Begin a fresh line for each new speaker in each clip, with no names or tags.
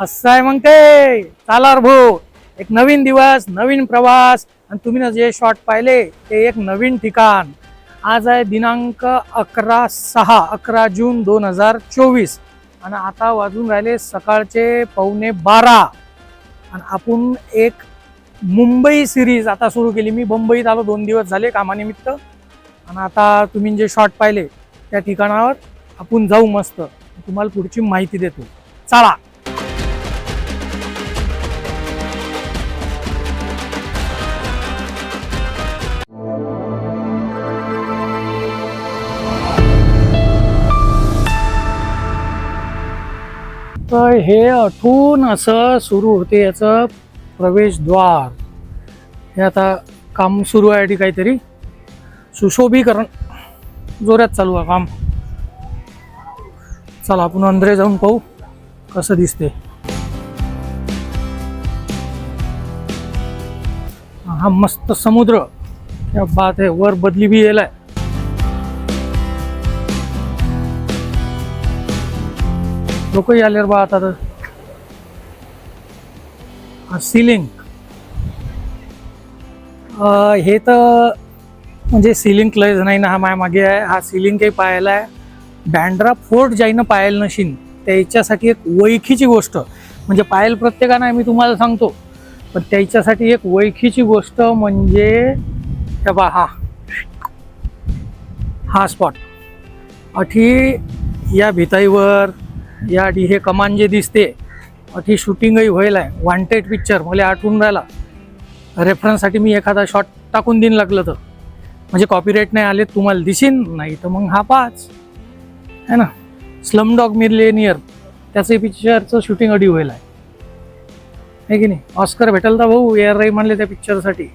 असं आहे मग ते. चालार भाऊ. एक नवीन दिवस नवीन प्रवास. आणि तुम्ही ना जे शॉट पाहिले ते एक नवीन ठिकाण. आज आहे दिनांक अकरा सहा अकरा जून दोन हजार चोवीस. आणि आता वाजून राहिले सकाळचे पावणे बारा. आणि आपण एक मुंबई सिरीज आता सुरू केली. मी मुंबईत आलो दोन दिवस झाले कामानिमित्त. आणि आता तुम्ही जे शॉट पाहिले त्या ठिकाणावर आपण जाऊ मस्त. तुम्हाला पुढची माहिती देतो. चला. तर हे अठून असं सुरू होते याचं प्रवेशद्वार. हे आता काम सुरू आहे काहीतरी. सुशोभीकरण. जोरात चालू आहे काम. चला आपण अंदरे जाऊन पाहू कसं दिसते हा मस्त समुद्र. क्या बात आहे वर बदली बी येलाय. लोकही आले रे बा आता. तर सिलिंग हे तर म्हणजे सिलिंग क्लज नाही ना हा माय मागे आहे. हा सिलिंग काही पाहायला आहे. बँड्रा फोर्ट जाईनं पाहायला नशीन त्याच्यासाठी एक वैखीची गोष्ट. म्हणजे पायल प्रत्येकानं आहे मी तुम्हाला सांगतो. पण त्याच्यासाठी एक वैखीची गोष्ट म्हणजे बा हा. हा स्पॉट अठी या भिताईवर. या डी हे कमान जे दिसते ही शूटिंगही व्हायला आहे. वॉन्टेड पिक्चर मला आठवून राहिला. रेफरन्ससाठी मी एखादा शॉट टाकून देईन लागलं तर. म्हणजे कॉपीराईट नाही आले तुम्हाला दिसेन नाही तर मग हा पाच है ना? स्लम डॉग मिरलेनियर त्याचं पिक्चरचं शूटिंग अडी व्हायला आहे. है की नाही? ऑस्कर भेटेल तर भाऊ एअर राई म्हणले त्या पिक्चरसाठी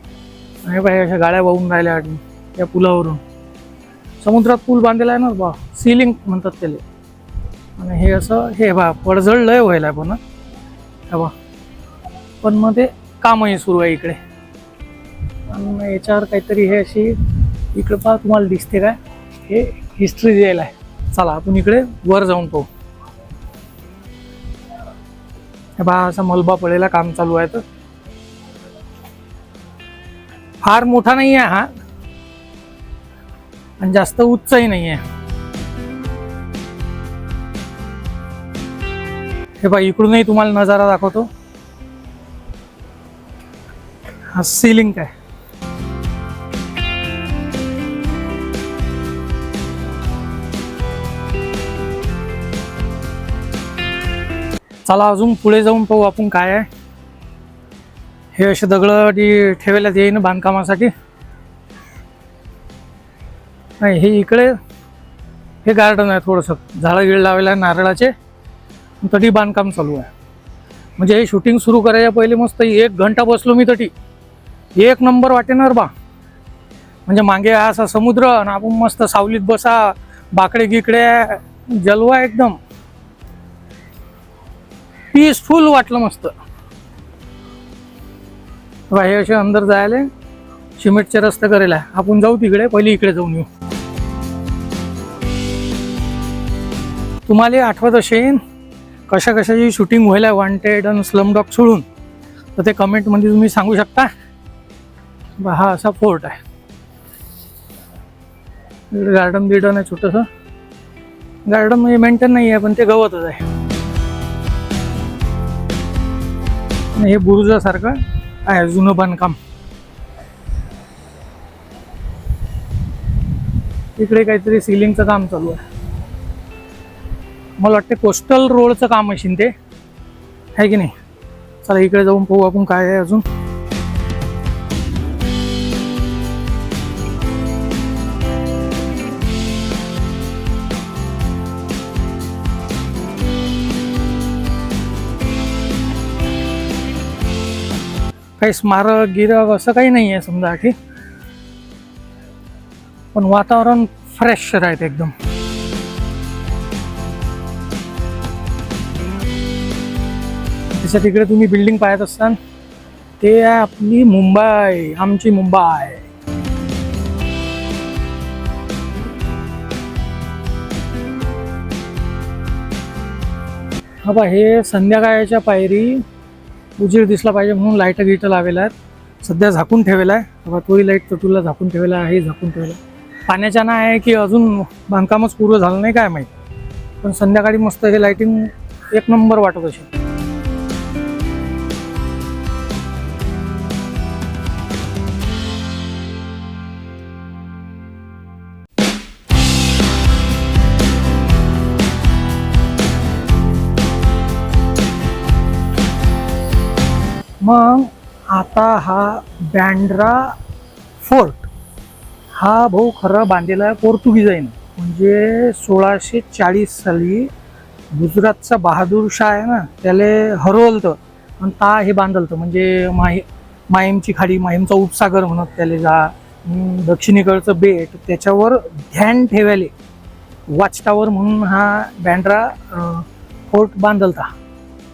नाही बाई अशा गाड्या वाहून राहिल्या आधी त्या पुलावरून. समुद्रात पूल बांधलेला आहे ना बा सिलिंग म्हणतात त्याला. आणि हे असं हे बा पडझड लय व्हायला पण हे बा. पण मग ते कामही सुरू आहे इकडे. आणि मग याच्यावर काहीतरी हे अशी इकडे पहा तुम्हाला दिसते काय? हे हिस्ट्री द्यायला आहे. चला आपण इकडे वर जाऊन पाहू. हे बा असा मलबा पडेला काम चालू आहे तर. फार मोठा नाही आहे हा. आणि जास्त उच्चही नाही आहे. हे बघा इकडूनही तुम्हाला नजारा दाखवतो. हा सिलिंग काय? चला अजून पुढे जाऊन पाहू आपण काय आहे. हे असे दगड ठेवल्यात येईन बांधकामासाठी. नाही हे इकडे हे गार्डन आहे थोडंसं. झाडं गिळ लावलेलं आहे नारळाचे. तटी बांधकाम चालू आहे. म्हणजे हे शूटिंग सुरू करायच्या पहिले मस्त एक घंटा बसलो मी तटी. एक नंबर वाटेणार बा. म्हणजे मागे असा समुद्र आणि आपण मस्त सावलीत बसा बाकडे गिकडे जलवा एकदम. पीसफुल वाटलं मस्त. बा, हे असे अंदर जायला. सिमेंटचे रस्ते करेल. आहे आपण जाऊ तिकडे पहिले इकडे जाऊन येऊ. तुम्हाला आठवत असेल कशा कशाची शूटिंग व्हायला वॉन्टेड आणि स्लम डॉग सोडून? तर ते कमेंटमध्ये तुम्ही सांगू शकता. बा हा असा फोर्ट आहे. इकडे गार्डन बिर्डन आहे छोटंसं. गार्डन म्हणजे मेंटेन नाही आहे पण ते गवतच आहे. हे बुरुजासारखं आहे जुनं बांधकाम. इकडे काहीतरी सिलिंगचं काम चालू आहे. मला वाटते कोस्टल रोडचं काम असेल ते. आहे की नाही? चला इकडे जाऊन पाहू आपण काय आहे अजून. काही स्मारक गिरक असं काही नाही आहे समजा की पण वातावरण फ्रेश राहते एकदम. त्याच्या तिकडे तुम्ही बिल्डिंग पाहत असाल ते आहे आपली मुंबई आमची मुंबई. हा बा हे संध्याकाळच्या पायरी उजीर दिसला पाहिजे म्हणून लाइट गिट लावेला आहेत सध्या झाकून ठेवलेला आहे. बाबा तोही लाइट तटूला झाकून ठेवलेला आहे हे झाकून ठेवलं पाण्याच्या ना आहे की अजून बांधकामच पूर्ण झालं नाही काय माहीत. पण संध्याकाळी मस्त हे लाईटिंग एक नंबर वाटत असेल. मग आता हा बँड्रा फोर्ट हा भाऊ खरा बांधलेला आहे पोर्तुगीजाईन. म्हणजे सोळाशे चाळीस साली गुजरातचा बहादूर शाह आहे ना त्याला हरवलतं आणि ता हे बांधलतं. म्हणजे माही माहीमची खाडी माहीमचा उपसागर म्हणत त्याला जा दक्षिणेकडचं बेट त्याच्यावर ध्यान ठेवायले. वॉच टावर म्हणून हा बँड्रा फोर्ट बांधलता.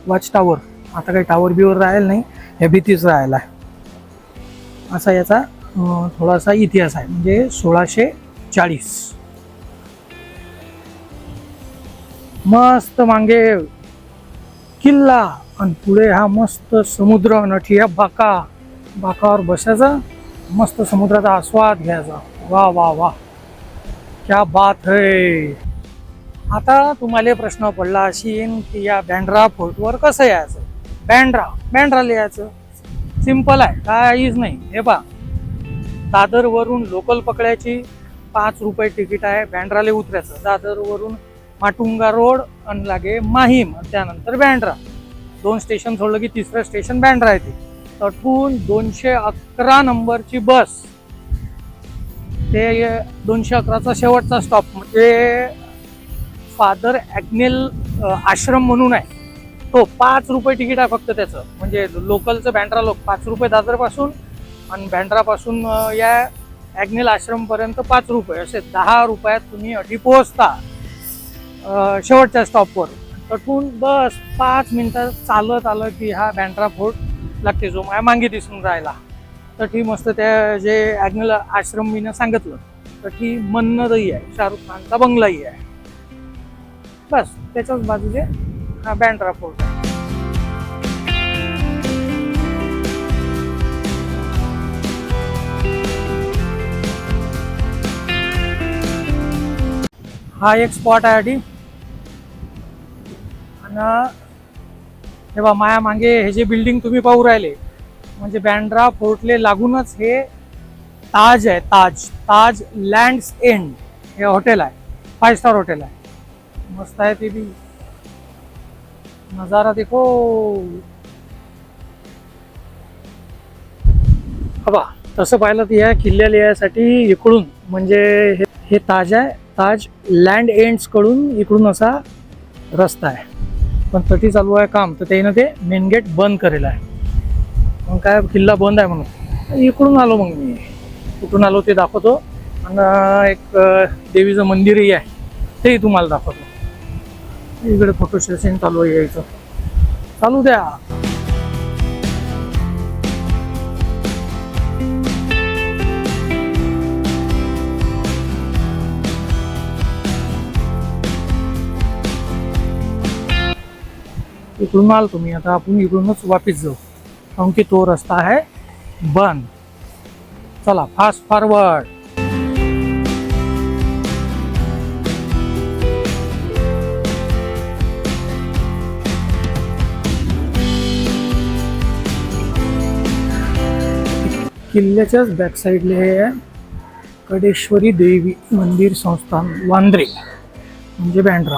वॉच टावर आता काही टावर बिवर राहिलं नाही ह्या भीतीच राहिला आहे असा याचा थोडासा इतिहास आहे. म्हणजे सोळाशे चाळीस. मस्त मागे किल्ला. आणि पुढे हा मस्त समुद्र नठी या बाका. बाकावर बसायचा मस्त समुद्राचा आस्वाद घ्यायचा. वा वा वा. क्या बात है. आता तुम्हाला प्रश्न पडला असेल की या बँड्रा फोर्टवर कसं यायचं? बँड्रा बँड्रा लिहायचं. सिंपल आहे काहीच नाही. हे पा दादरवरून लोकल पकडायची पाच रुपये तिकीट आहे बँड्राले उतरायचं. दादरवरून माटुंगा रोड आणि लागे माहीम त्यानंतर बँड्रा. दोन स्टेशन सोडलं की तिसरं स्टेशन बँड्रा येते. तटून दोनशे अकरा नंबरची बस. ते दोनशे अकराचा शेवटचा स्टॉप म्हणजे फादर ॲग्नेल आश्रम म्हणून आहे. हो पाच रुपये तिकीट आहे फक्त त्याचं. म्हणजे लोकलचं बँड्रा लोक पाच रुपये दादरपासून आणि बँड्रापासून या ॲग्नेल आश्रमपर्यंत पाच रुपये. असे दहा रुपयात तुम्ही अटी पोहोचता शेवटच्या स्टॉपवर. तटून बस पाच मिनटं चालत आलं की हा बँड्रा फोर्ट लागते जो माझ्या मागे दिसून राहिला. तर ती मस्त त्या जे ॲग्नेल आश्रम मीनं सांगितलं तर ती मन्नदही आहे शाहरुख खानचा बंगलाही आहे. बस त्याच्याच बाजूचे हा बँड्रा फोर्ट. हा एक स्पॉट आहे आधी. आणि हे बा माया मागे हे जे बिल्डिंग तुम्ही पाहू राहिले म्हणजे बँड्रा फोर्टले लागूनच हे ताज आहे ताज. ताज लँड्स एंड हे हॉटेल आहे. फाय स्टार हॉटेल आहे. मस्त आहे ते बी. नजारा देखो। हवा तसं पाहिलं तर या किल्ल्याला यासाठी इकडून म्हणजे हे हे ताज आहे. ताज लँड एंड्सकडून इकडून असा रस्ता आहे. पण तटी चालू आहे काम तर त्यानं ते मेन गेट बंद करेल आहे. मग काय किल्ला बंद आहे म्हणून. इकडून आलो मग मी. कुठून आलो ते दाखवतो. आणि एक देवीचं मंदिरही आहे. तेही तुम्हाला दाखवतो. इकडे फोटो सेशन चालू आहे यायचं. चालू द्या. इकडून आल तुम्ही आता आपण इकडूनच वापिस जाऊ. कारण की तो रस्ता आहे बंद. चला फास्ट फॉरवर्ड किल्ल्याच्याच बॅकसाईडला हे आहे कडेश्वरी देवी मंदिर संस्थान वांद्रे म्हणजे बँड्रा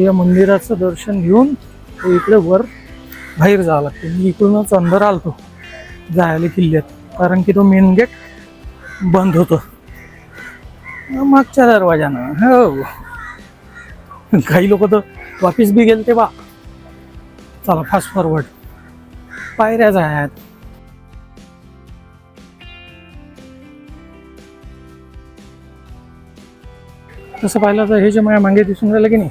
या मंदिराचं दर्शन घेऊन इकडे वर बाहेर जावं लागते. मी इकडूनच अंदर आलतो जायला किल्ल्यात कारण की तो मेन गेट बंद होतो. मागच्या दरवाजानं हो. काही लोक तर वापिस बी गेले ते बा चला फास्ट फॉरवर्ड पायऱ्याच आहेत तसं पाहिलं तर हे जे माझ्या मागे दिसून राहिलं की नाही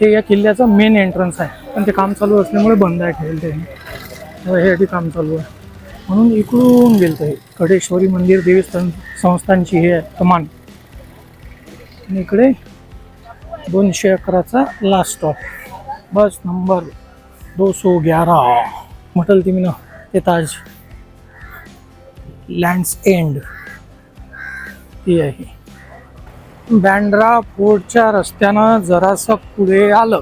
हे या किल्ल्याचं मेन एंट्रन्स आहे. पण ते काम चालू असल्यामुळे बंद आहे ठेवलं ते. तेव्हा काम चालू आहे. म्हणून इकडून गेलं हे. कडेश्वरी मंदिर देवी संस्थांची हे आहे कमान. आणि इकडे दोनशे अकराचा लास्ट स्टॉप बस नंबर दो सो ग्यारा. म्हटलं ती मी ना ते ताज लँड्स एंड ती आहे. बँड्रा फोर्टच्या रस्त्यानं जरासं पुढे आलं.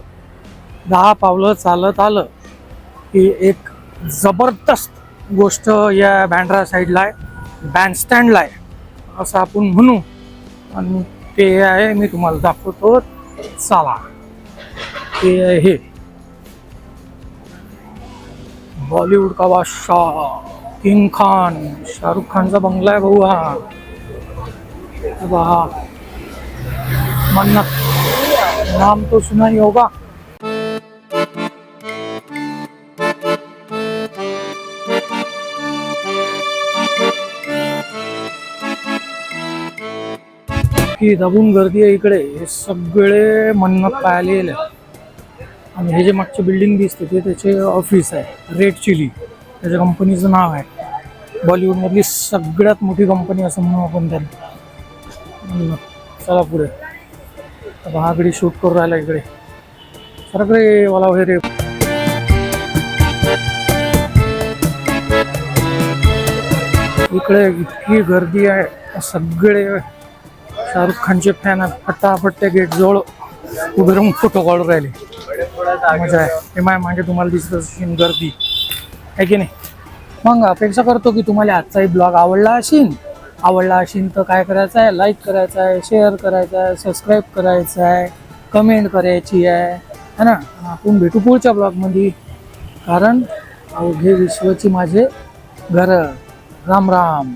दहा पावलं चालत आलं. की एक जबरदस्त गोष्ट या बँड्रा साईडला आहे. बँडस्टँडला आहे. असं आपण म्हणू. आणि ते आहे मी तुम्हाला दाखवतो. चला. ते आहे. हे बॉलिवूड का बादशाह? किंग खान. शाहरुख खानचा बंगला आहे भाऊ हा. बा मन्नत. नाम तो सुना ही होगा. की दबून गर्दी आहे इकडे. हे सगळे मन्नत पाहायला येईल. आणि हे जे मागचे बिल्डिंग दिसते ते त्याचे ऑफिस आहे. रेड चिली त्याच्या कंपनीचं नाव आहे. बॉलिवूडमधली सगळ्यात मोठी कंपनी असं म्हणू आपण त्यांना. चला पुढे. आता हा शूट करून राहिला इकडे. सगळे वाला वगैरे इकडे इतकी गर्दी आहे. सगळे शाहरुख खानचे फॅन फटाफट त्या गेट जवळ उभे राहून फोटो काढून राहिले. मजा आहे. हे माय मागे तुम्हाला दिसत असेल गर्दी. आहे की नाही? मग अपेक्षा करतो की तुम्हाला आजचाही ब्लॉग आवडला असेल आवडला असेल तर काय करायचं आहे? लाईक करायचं आहे शेअर करायचं आहे सबस्क्राईब करायचं आहे कमेंट करायची आहे. है ना? आपण भेटू पुढच्या ब्लॉगमध्ये कारण अवघे विश्वची माझे घर. राम राम.